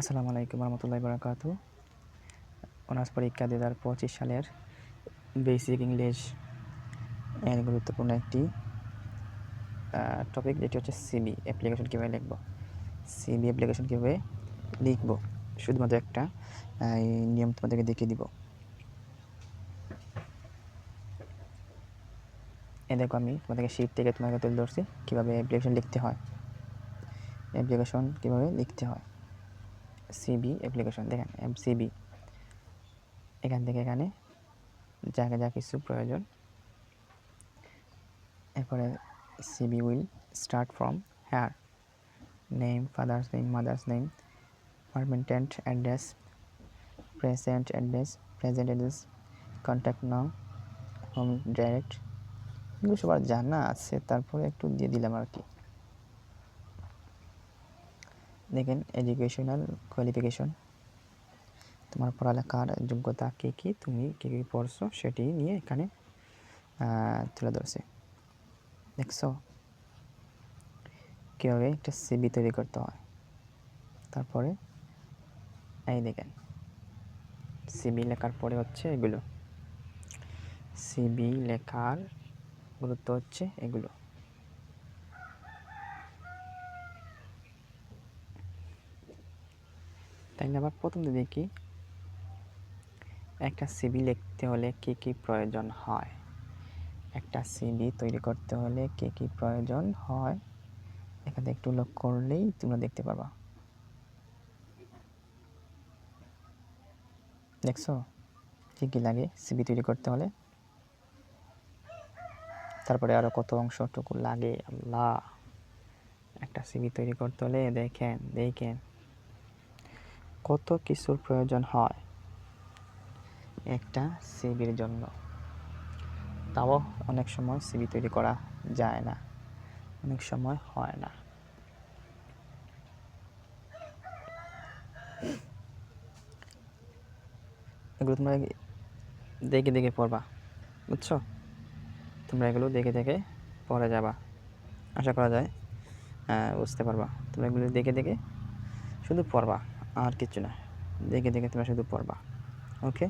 আসসালামু আলাইকুম রহমতুল্লাহ বরাকাত অনার্স পরীক্ষা দু হাজার পঁচিশ সালের বেসিক ইংলিশ এর গুরুত্বপূর্ণ একটি টপিক যেটি হচ্ছে সিবি অ্যাপ্লিকেশন কীভাবে লিখব? সিবি অ্যাপ্লিকেশন কীভাবে লিখব? শুধুমাত্র একটা নিয়ম তোমাদেরকে দেখিয়ে দিব। এ দেখো আমি তোমাদেরকে শীট থেকে তোমাকে তুলে ধরছি কীভাবে অ্যাপ্লিকেশন লিখতে হয়। অ্যাপ্লিকেশন কীভাবে লিখতে হয়। সিবি অ্যাপ্লিকেশন দেখেন এম সিবি এখান থেকে এখানে যা যা কিছু প্রয়োজন। এরপরে CV will start from here name father's name mother's name permanent address present address present address contact now home direct এগুলো সবার জানা আছে, তারপরে একটু দিয়ে দিলাম আর কি। দেখেন এডুকেশনাল কোয়ালিফিকেশন তোমার পড়ালেখার যোগ্যতা কী কী, তুমি কী কী পড়ছো, সেটি নিয়ে এখানে তুলে ধরছে। দেখছ? কীভাবে একটা সিবি তৈরি করতে হয়। তারপরে, এই দেখেন সিবি লেখার পরে হচ্ছে এগুলো। সিবি লেখার গুরুত্ব হচ্ছে এগুলো। তাইলে আবার প্রথম দিকে দেখি। একটা সিবি লিখতে হলে কি কি প্রয়োজন হয়? একটা সিবি তৈরি করতে হলে কি কি প্রয়োজন হয়? এখানে একটু লক্ষ্য করলেই তোমরা দেখতে পারবা। দেখছ? কি কি লাগে সিবি তৈরি করতে হলে? তারপরে আরও কত অংশটুকু লাগে? আল্লাহ! একটা সিবি তৈরি করতে হলে দেখেন দেখেন। কত কিছুর প্রয়োজন হয়? একটা সিবির জন্য। তাও অনেক সময় সিবি তৈরি করা যায় না। অনেক সময় হয় না। এগুলো তোমরা দেখে দেখে পড়বা, বুঝছ? তোমরা এগুলো দেখে দেখে পড়ে যাবা। আশা করা যায় বুঝতে পারবা। তোমরা এগুলো দেখে দেখে শুধু পড়বা। আর কিছু না। দেখে দেখে তোমরা শুধু পড়বা। ওকে